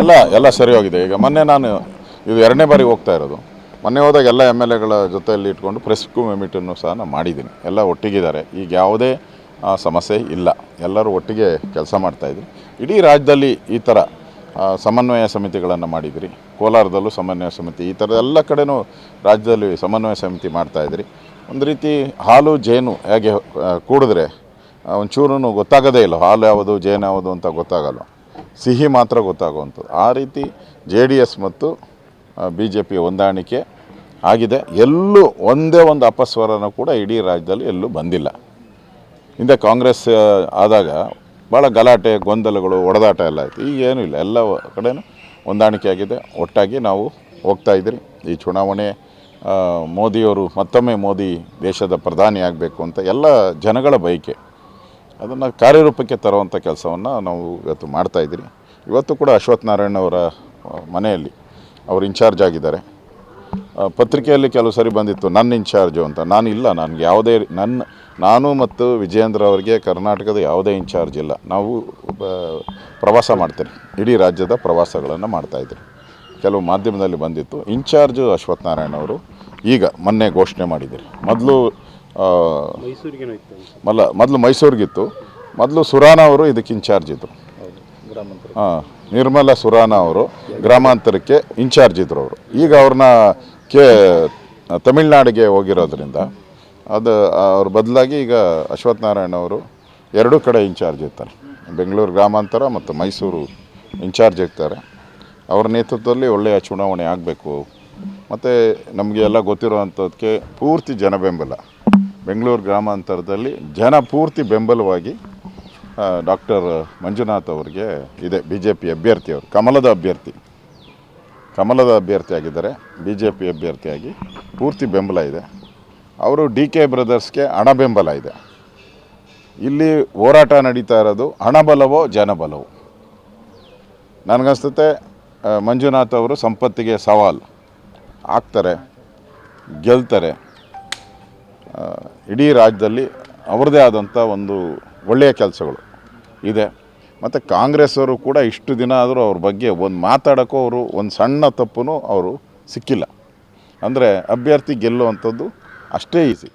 ಎಲ್ಲ ಎಲ್ಲ ಸರಿ ಹೋಗಿದೆ ಈಗ ಮೊನ್ನೆ ನಾನು ಇದು ಎರಡನೇ ಬಾರಿ ಹೋಗ್ತಾ ಇರೋದು. ಮೊನ್ನೆ ಹೋದಾಗ ಎಲ್ಲ ಎಂ ಎಲ್ ಎಗಳ ಜೊತೆಯಲ್ಲಿ ಇಟ್ಕೊಂಡು ಪ್ರೆಸ್ ಮೀಟನ್ನು ಸಹ ನಾನು ಮಾಡಿದ್ದೀನಿ. ಎಲ್ಲ ಒಟ್ಟಿಗಿದ್ದಾರೆ. ಈಗ ಯಾವುದೇ ಸಮಸ್ಯೆ ಇಲ್ಲ. ಎಲ್ಲರೂ ಒಟ್ಟಿಗೆ ಕೆಲಸ ಮಾಡ್ತಾಯಿದ್ರು ಇಡೀ ರಾಜ್ಯದಲ್ಲಿ ಈ ಥರ ಸಮನ್ವಯ ಸಮಿತಿಗಳನ್ನು ಮಾಡಿದಿರಿ. ಕೋಲಾರದಲ್ಲೂ ಸಮನ್ವಯ ಸಮಿತಿ, ಈ ಥರದ ಎಲ್ಲ ಕಡೆನೂ ರಾಜ್ಯದಲ್ಲಿ ಸಮನ್ವಯ ಸಮಿತಿ ಮಾಡ್ತಾಯಿದ್ರಿ ಒಂದು ರೀತಿ ಹಾಲು, ಜೇನು ಹೇಗೆ ಕೂಡಿದ್ರೆ ಒಂಚೂರು ಗೊತ್ತಾಗೋದೇ ಇಲ್ಲ. ಹಾಲು ಯಾವುದು, ಜೇನು ಯಾವುದು ಅಂತ ಗೊತ್ತಾಗಲ್ಲ ಸಿಹಿ ಮಾತ್ರ ಗೊತ್ತಾಗುವಂಥದ್ದು. ಆ ರೀತಿ ಜೆ ಡಿ ಎಸ್ ಮತ್ತು ಬಿ ಜೆ ಪಿ ಹೊಂದಾಣಿಕೆ ಆಗಿದೆ. ಎಲ್ಲೂ ಒಂದೇ ಒಂದು ಅಪಸ್ವರನೂ ಕೂಡ ಇಡೀ ರಾಜ್ಯದಲ್ಲಿ ಎಲ್ಲೂ ಬಂದಿಲ್ಲ. ಹಿಂದೆ ಕಾಂಗ್ರೆಸ್ ಆದಾಗ ಭಾಳ ಗಲಾಟೆ, ಗೊಂದಲಗಳು, ಒಡೆದಾಟ ಎಲ್ಲ ಆಯಿತು. ಈಗ ಏನೂ ಇಲ್ಲ. ಎಲ್ಲ ಕಡೆನೂ ಹೊಂದಾಣಿಕೆ ಆಗಿದೆ. ಒಟ್ಟಾಗಿ ನಾವು ಹೋಗ್ತಾ ಇದ್ರಿ ಈ ಚುನಾವಣೆ ಮೋದಿಯವರು ಮತ್ತೊಮ್ಮೆ ಮೋದಿ ದೇಶದ ಪ್ರಧಾನಿ ಆಗಬೇಕು ಅಂತ ಎಲ್ಲ ಜನಗಳ ಬಯಕೆ. ಅದನ್ನು ಕಾರ್ಯರೂಪಕ್ಕೆ ತರುವಂಥ ಕೆಲಸವನ್ನು ನಾವು ಇವತ್ತು ಮಾಡ್ತಾ ಇದ್ದೀರಿ. ಇವತ್ತು ಕೂಡ ಅಶ್ವಥ್ ನಾರಾಯಣ ಅವರ ಮನೆಯಲ್ಲಿ ಅವರು ಇನ್ಚಾರ್ಜ್ ಆಗಿದ್ದಾರೆ. ಪತ್ರಿಕೆಯಲ್ಲಿ ಕೆಲವು ಸರಿ ಬಂದಿತ್ತು ನನ್ನ ಇನ್ಚಾರ್ಜು ಅಂತ. ನಾನು ಇಲ್ಲ, ನನಗೆ ಯಾವುದೇ ನನ್ನ ನಾನು ಮತ್ತು ವಿಜಯೇಂದ್ರ ಅವರಿಗೆ ಕರ್ನಾಟಕದ ಯಾವುದೇ ಇನ್ಚಾರ್ಜ್ ಇಲ್ಲ. ನಾವು ಪ್ರವಾಸ ಮಾಡ್ತೇನೆ ಇಡೀ ರಾಜ್ಯದ ಪ್ರವಾಸಗಳನ್ನು ಮಾಡ್ತಾಯಿದ್ದೀರಿ ಕೆಲವು ಮಾಧ್ಯಮದಲ್ಲಿ ಬಂದಿತ್ತು. ಇನ್ಚಾರ್ಜು ಅಶ್ವಥ್ ನಾರಾಯಣ ಅವರು ಈಗ ಮೊನ್ನೆ ಘೋಷಣೆ ಮಾಡಿದ್ದೀರಿ. ಮೊದಲು. ಮಲ್ಲ ಮೊದಲು ಮೈಸೂರಿಗಿತ್ತು. ಮೊದಲು ಸುರಾನ ಅವರು ಇದಕ್ಕೆ ಇನ್ಚಾರ್ಜ್ ಇದ್ದರು ಹಾಂ ನಿರ್ಮಲಾ ಸುರಾನ ಅವರು ಗ್ರಾಮಾಂತರಕ್ಕೆ ಇನ್ಚಾರ್ಜ್ ಇದ್ದರು ಅವರು. ಈಗ ಅವ್ರನ್ನ ಕೆ ತಮಿಳ್ನಾಡಿಗೆ ಹೋಗಿರೋದ್ರಿಂದ ಅದು ಅವ್ರ ಬದಲಾಗಿ ಈಗ ಅಶ್ವಥ್ ನಾರಾಯಣ ಅವರು ಎರಡೂ ಕಡೆ ಇನ್ಚಾರ್ಜ್ ಇರ್ತಾರೆ. ಬೆಂಗಳೂರು ಗ್ರಾಮಾಂತರ ಮತ್ತು ಮೈಸೂರು ಇನ್ಚಾರ್ಜ್ ಇರ್ತಾರೆ. ಅವ್ರ ನೇತೃತ್ವದಲ್ಲಿ ಒಳ್ಳೆಯ ಚುನಾವಣೆ ಆಗಬೇಕು. ಮತ್ತು ನಮಗೆ ಎಲ್ಲ ಗೊತ್ತಿರುವಂಥದ್ದಕ್ಕೆ ಪೂರ್ತಿ ಜನ ಬೆಂಬಲ ಬೆಂಗಳೂರು ಗ್ರಾಮಾಂತರದಲ್ಲಿ ಜನ ಪೂರ್ತಿ ಬೆಂಬಲವಾಗಿ ಡಾಕ್ಟರ್ ಮಂಜುನಾಥ್ ಅವರಿಗೆ ಇದೆ ಬಿ ಜೆ ಪಿ ಅಭ್ಯರ್ಥಿಯವರು ಕಮಲದ ಅಭ್ಯರ್ಥಿ. ಕಮಲದ ಅಭ್ಯರ್ಥಿಯಾಗಿದ್ದಾರೆ ಬಿ ಜೆ ಪಿ ಅಭ್ಯರ್ಥಿಯಾಗಿ ಪೂರ್ತಿ ಬೆಂಬಲ ಇದೆ. ಅವರು ಡಿ ಕೆ ಬ್ರದರ್ಸ್ಗೆ ಹಣ ಬೆಂಬಲ ಇದೆ. ಇಲ್ಲಿ ಹೋರಾಟ ನಡೀತಾ ಇರೋದು ಹಣಬಲವೋ ಜನಬಲವೋ? ನನಗನ್ಸುತ್ತೆ ಮಂಜುನಾಥ್ ಅವರು ಸಂಪತ್ತಿಗೆ ಸವಾಲು. ಹಾಕ್ತಾರೆ, ಗೆಲ್ತಾರೆ. ಇಡೀ ರಾಜ್ಯದಲ್ಲಿ ಅವರದೇ ಆದಂಥ ಒಂದು ಒಳ್ಳೆಯ ಕೆಲಸಗಳು ಇದೆ. ಮತ್ತು ಕಾಂಗ್ರೆಸ್ ಅವರು ಕೂಡ ಇಷ್ಟು ದಿನ ಆದರೂ ಅವ್ರ ಬಗ್ಗೆ ಒಂದು ಮಾತಾಡೋಕ್ಕೂ ಅವರು ಒಂದು ಸಣ್ಣ ತಪ್ಪು ಅವರು ಸಿಕ್ಕಿಲ್ಲ. ಅಂದರೆ ಅಭ್ಯರ್ಥಿ ಗೆಲ್ಲುವಂಥದ್ದು ಅಷ್ಟೇ ಈಸಿ